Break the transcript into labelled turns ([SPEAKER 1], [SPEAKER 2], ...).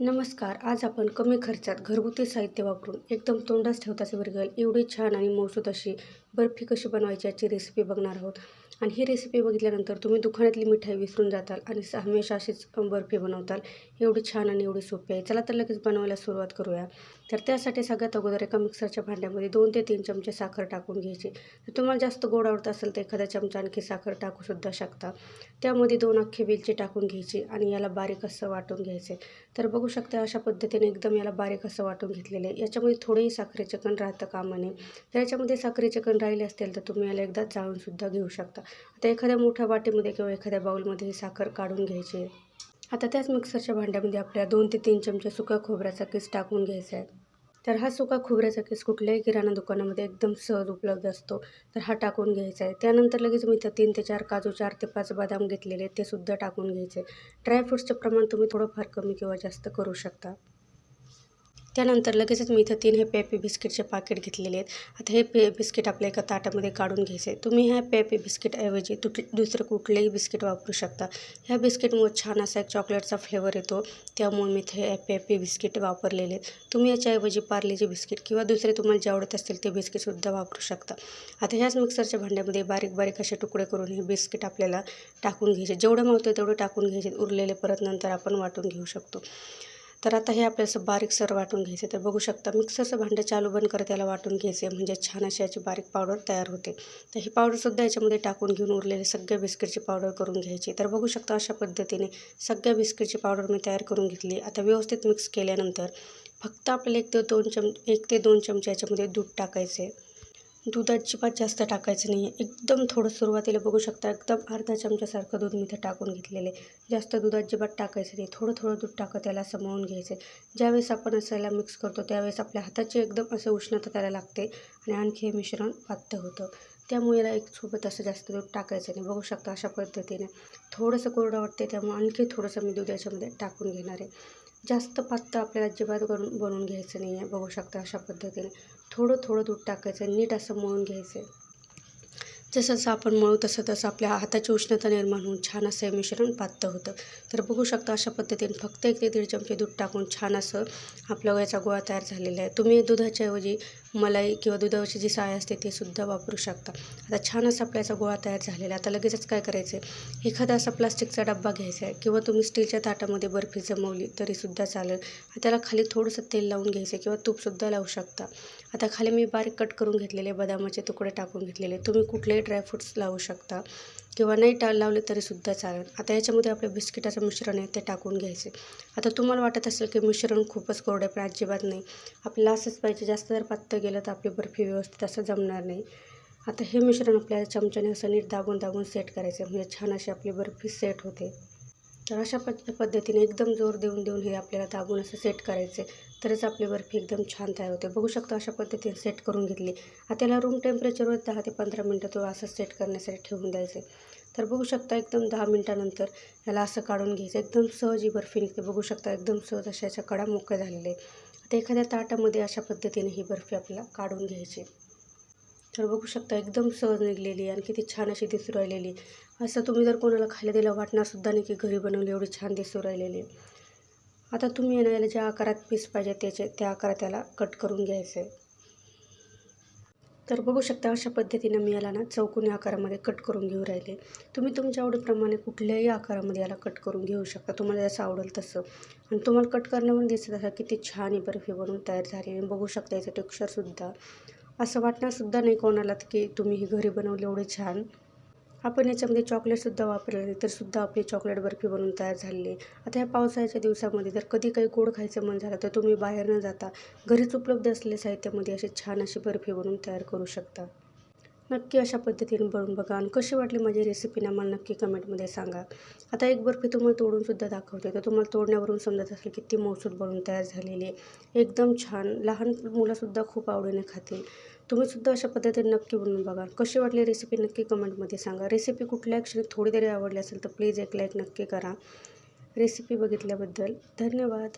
[SPEAKER 1] नमस्कार. आज आपण कमी खर्चात घरगुती साहित्य वापरून एकदम तोंडास ठेवता विरघळेल एवढी छान आणि मौसूद अशी बर्फी कशी बनवायची याची रेसिपी बघणार आहोत. आणि ही रेसिपी बघितल्यानंतर तुम्ही दुकानातली मिठाई विसरून जाताल आणि हमेशा अशीच बर्फी बनवताल. एवढी छान आणि एवढी सोपी आहे. चला तर लगेच बनवायला सुरुवात करूया. तर त्यासाठी सगळ्यात अगोदर एका मिक्सरच्या भांड्यामध्ये दोन ते तीन चमचे साखर टाकून घ्यायची. जर तुम्हाला जास्त गोड आवडत असेल तर एखादा चमचा आणखी साखर टाकूसुद्धा शकता. त्यामध्ये दोन अख्खी वेलची टाकून घ्यायची आणि याला बारीक असं वाटून घ्यायचे. तर बघू शकता अशा पद्धतीने एकदम याला बारीक असं वाटून घेतलेलं आहे. याच्यामध्ये थोडेही साखरेचे कण राहतं कामा नये तर याच्यामध्ये साखरेचे कण राहिले असतील तर तुम्ही याला एकदा जाळूनसुद्धा घेऊ शकता. आता एखाद्या मोठ्या वाटीमध्ये किंवा एखाद्या बाऊलमध्ये ही साखर काढून घ्यायची. आता त्याच मिक्सरच्या भांड्यामध्ये आपल्या दोन ते तीन चमचे सुका खोबऱ्याचा किस टाकून घ्यायचा आहे. तर हा सुका खोबऱ्याचा किस कुठल्याही किराणा दुकानामध्ये एकदम सहज उपलब्ध असतो. तर हा टाकून घ्यायचा आहे. त्यानंतर लगेच मी इथं तीन ते चार काजू चार ते पाच बदाम घेतलेले ते सुद्धा टाकून घ्यायचे. ड्रायफ्रूट्सचं प्रमाण तुम्ही थोडंफार कमी किंवा जास्त करू शकता. त्यानंतर लगेचच मी इथं तीन हे पेपी बिस्किटचे पाकिट घेतलेले आहेत. आता हे पे बिस्किट आपल्या एका ताटामध्ये काढून घ्यायचे तुम्ही ह्या पेपी बिस्किटऐवजी तुट दुसरं कुठलेही बिस्किट वापरू शकता. ह्या बिस्किटमुळे छान असा एक चॉकलेटचा फ्लेवर येतो. त्यामुळे मी इथे पेपी बिस्किट वापरलेले आहेत. तुम्ही याच्याऐवजी पार्लेचे बिस्किट किंवा दुसरे तुम्हाला जे आवडत असतील ते बिस्किटसुद्धा वापरू शकता. आता ह्याच मिक्सरच्या भांड्यामध्ये बारीक बारीक असे तुकडे करून हे बिस्किट आपल्याला टाकून घ्यायचे जेवढं मावतं तेवढं टाकून घ्यायचे उरलेले परत नंतर आपण वाटून घेऊ शकतो. तर आता हे आपल्याला असं बारीकसर वाटून घ्यायचे. तर बघू शकता मिक्सरचं भांडं चालू बंद करत त्याला वाटून घ्यायचे. म्हणजे छान अशी याची बारीक पावडर तयार होते. तर ही पावडरसुद्धा याच्यामध्ये टाकून घेऊन उरलेले सगळ्या बिस्किटची पावडर करून घ्यायची. तर बघू शकता अशा पद्धतीने सगळ्या बिस्किटची पावडर मी तयार करून घेतली. आता व्यवस्थित मिक्स केल्यानंतर फक्त आपल्याला एक ते दोन चम एक ते दोन चमचे याच्यामध्ये दूध टाकायचे. दूध अजिबात जास्त टाकायचं नाही. आहे एकदम थोडं सुरुवातीला बघू शकता एकदम अर्धा चमच्यासारखं दूध मी इथं टाकून घेतलेलं आहे. जास्त दूध अजिबात टाकायचं नाही. थोडं थोडं दूध टाकत त्याला समवून घ्यायचं. ज्यावेळेस आपण असायला मिक्स करतो त्यावेळेस आपल्या हाताची एकदम असं उष्णता त्याला लागते आणि आणखी हे मिश्रण पातळ होतं. त्यामुळे याला एक सोबत असं जास्त दूध टाकायचं नाही. बघू शकता अशा पद्धतीने. थोडंसं कोरडं वाटते त्यामुळे आणखी थोडंसं मी दूध याच्यामध्ये टाकून घेणार आहे. जास्त पातळ आपल्याला अजिबात करून बनवून घ्यायचं नाही आहे. बघू शकता अशा पद्धतीने. थोडं थोडं दूध टाकायचं नीट असं मळून घ्यायचं. जसं जसं आपण मळू तसं तसं आपल्या हाताची उष्णता निर्माण होऊन छान असं हे मिश्रण पातळ होतं. तर बघू शकता अशा पद्धतीने फक्त एक ते दीड चमचे दूध टाकून छान असं आपल्या याचा गोळा तयार झालेला आहे. तुम्ही दुधाच्या ऐवजी मलाई किंवा दुधावरची जी साय असते ते सुद्धा वापरू शकता. आता छान असा आपला याचा गोळा तयार झालेला आहे. आता लगेचच काय करायचं आहे एखादा असा प्लास्टिकचा डब्बा घ्यायचा आहे किंवा तुम्ही स्टीलच्या ताटामध्ये बर्फी जमवली तरीसुद्धा चालेल. त्याला खाली थोडंसं तेल लावून घ्यायचं किंवा तूपसुद्धा लावू शकता. आता खाली मी बारीक कट करून घेतलेले बदामाचे तुकडे टाकून घेतलेले. तुम्ही कुठले ड्रायफ्रूट्स लावू शकता. किंवा नाही टा लावले तरीसुद्धा चालेल. आता याच्यामध्ये आपलं बिस्किटाचं मिश्रण आहे ते टाकून घ्यायचे. आता तुम्हाला वाटत असेल की मिश्रण खूपच कोरडे पण अजिबात नाही. आपल्याला असंच पाहिजे जास्त जर पातळ गेलं तर आपली बर्फी व्यवस्थित असं जमणार नाही. आता हे मिश्रण आपल्याला चमच्याने असं नीट दाबून दाबून सेट करायचं. म्हणजे छान अशी आपली बर्फी सेट होते. तर अशा पद्धतीने एकदम जोर देऊन देऊन हे आपल्याला दाबून असं सेट करायचे. तरच आपली बर्फी एकदम छान तयार होते. बघू शकता अशा पद्धतीने सेट करून घेतली. आता त्याला रूम टेम्परेचरवर दहा ते पंधरा मिनटं तो असं सेट करण्यासाठी ठेवून द्यायचे. तर बघू शकता एकदम दहा मिनटानंतर याला असं काढून घ्यायचं. एकदम सहज ही बर्फी निघते. बघू शकता एकदम सहज अशा याच्या कडा मोकळ्या झालेले आता एखाद्या ताटामध्ये अशा पद्धतीने ही बर्फी आपल्याला काढून घ्यायची तर बघू शकता एकदम सहज निघलेली आणि किती छान अशी दिसू राहिलेली असं तुम्ही जर कोणाला खायला दिलं वाटणारसुद्धा नाही की घरी बनवली एवढी छान दिसू राहिलेली आता तुम्ही येणं याला ज्या आकारात पीस पाहिजे त्याचे त्या आकारात त्याला कट करून घ्यायचं. आहे तर बघू शकता अशा पद्धतीनं मी याला ना चौकोनी आकारामध्ये कट करून घेऊ राहिले. तुम्ही तुमच्या आवडीप्रमाणे कुठल्याही आकारामध्ये याला कट करून घेऊ शकता. तुम्हाला जसं आवडेल तसं. आणि तुम्हाला कट करण्यावरून दिसत असा किती छान ही बर्फी बनवून तयार झाली आणि बघू शकता याचं टेक्स्चरसुद्धा असं वाटणारसुद्धा नाही कोणाला की तुम्ही ही घरी बनवली एवढी छान. आपण याच्यामध्ये चॉकलेटसुद्धा वापरले तर सुद्धा आपली चॉकलेट बर्फी बनवून तयार झालेली. आहे आता ह्या पावसाळ्याच्या दिवसामध्ये जर कधी काही गोड खायचं मन झालं तर तुम्ही बाहेर न जाता घरीच उपलब्ध असलेल्या साहित्यामध्ये अशी छान अशी बर्फी बनवून तयार करू शकता. नक्की अशा पद्धतीने बनवून बघा आणि कशी वाटली माझी रेसिपी ना मला नक्की कमेंटमध्ये सांगा. आता एक बर्फी तुम्हाला तोडूनसुद्धा दाखवते. तर तुम्हाला तोडण्यावरून समजत असेल किती मौसूद बनवून तयार झालेली आहे. एकदम छान लहान मुलंसुद्धा खूप आवडीने खातील. तुम्हीसुद्धा अशा पद्धतीने नक्की बनवून बघा. कशी वाटली रेसिपी नक्की कमेंटमध्ये सांगा. रेसिपी कुठल्या क्षणी थोडी तरी आवडली असेल तर प्लीज एक लाईक नक्की करा. रेसिपी बघितल्याबद्दल धन्यवाद.